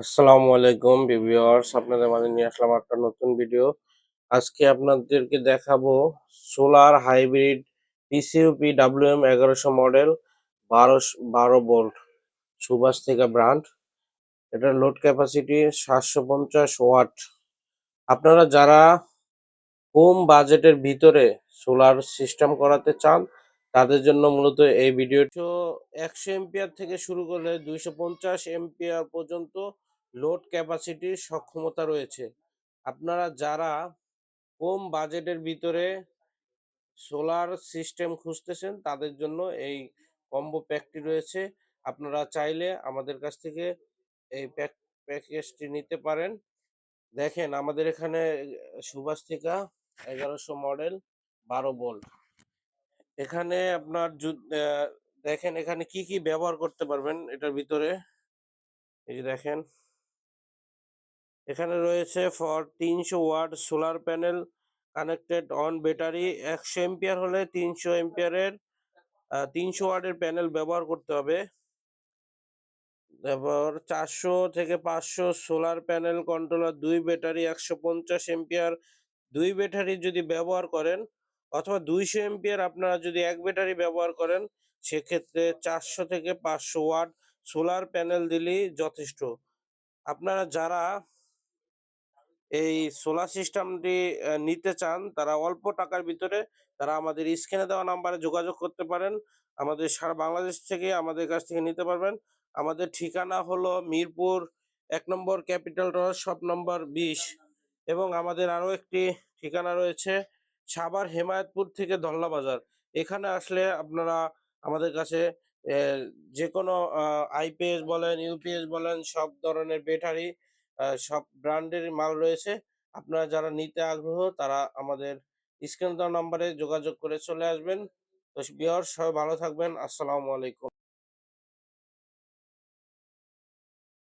আসসালামু আলাইকুম ভিউয়ার্স, আপনাদের মাঝে নিয়ে আসলাম একটা নতুন ভিডিও। আজকে আপনাদেরকে দেখাবো সোলার হাইব্রিড পিসিউপি ডাব্লিউএম এগারোশো মডেল, বারোশো, বারো বোল্ট সুভাষ থেকে ব্র্যান্ড। এটার লোড ক্যাপাসিটি সাতশো পঞ্চাশ ওয়াট। আপনারা যারা কম বাজেটের ভিতরে সোলার সিস্টেম করাতে চান তাদের জন্য মূলত এই ভিডিওটি একশো এম্পিয়ার থেকে শুরু করলে দুইশো পঞ্চাশ এম্পিয়ার পর্যন্ত লোড ক্যাপাসিটির সক্ষমতা রয়েছে। আপনারা যারা কম বাজেটের ভিতরে সোলার সিস্টেম খুঁজতেছেন, তাদের জন্য এই কম্বো প্যাকটি রয়েছে। আপনারা চাইলে আমাদের কাছ থেকে এই প্যাক প্যাকেজটি নিতে পারেন। দেখেন, আমাদের এখানে সুভাষ থেকে, এগারোশো মডেল বারো ভোল্ট এখানে আপনার দেখেন এখানে কি কি ব্যবহার করতে পারবেন এটার ভিতরে? এই দেখেন। এখানে রয়েছে ফর তিনশো watt solar panel connected on battery. একশো এম্পিয়ার হলে তিনশো এম্পিয়ারের তিনশো ওয়াটের প্যানেল ব্যবহার করতে হবে। তারপর চারশো থেকে পাঁচশো সোলার প্যানেল কন্ট্রোলার, দুই ব্যাটারি একশো পঞ্চাশ এম্পিয়ার, দুই ব্যাটারি যদি ব্যবহার করেন অথবা দুইশো এম্পিয়ার আপনারা যদি এক ব্যাটারি ব্যবহার করেন, সেক্ষেত্রে চারশো থেকে পাঁচশো ওয়াট সোলার প্যানেল দিলেই যথেষ্ট। আপনারা যারা এই সোলার সিস্টেমটি নিতে চান, তারা অল্প টাকার ভিতরে তারা আমাদের স্ক্রিনে দেওয়া নাম্বারে যোগাযোগ করতে পারেন। আমাদের সারা বাংলাদেশ থেকে আমাদের কাছ থেকে নিতে পারবেন। আমাদের ঠিকানা হলো মিরপুর এক number capital road, shop number বিশ এবং আমাদের আরও একটি ঠিকানা রয়েছে সাভার হেমায়তপুর থেকে ধল্লা বাজার। এখানে আসলে আপনারা আমাদের কাছে যে কোনো আইপিএস বলেন ইউপিএস বলেন, সব ধরনের ব্যাটারি সব ব্র্যান্ডের মাল রয়েছে। আপনারা যারা নিতে আগ্রহ, তারা আমাদের স্ক্রিন দেওয়া নাম্বারে যোগাযোগ করে চলে আসবেন। তো বিয়ার সবাই ভালো থাকবেন। আসসালামু আলাইকুম।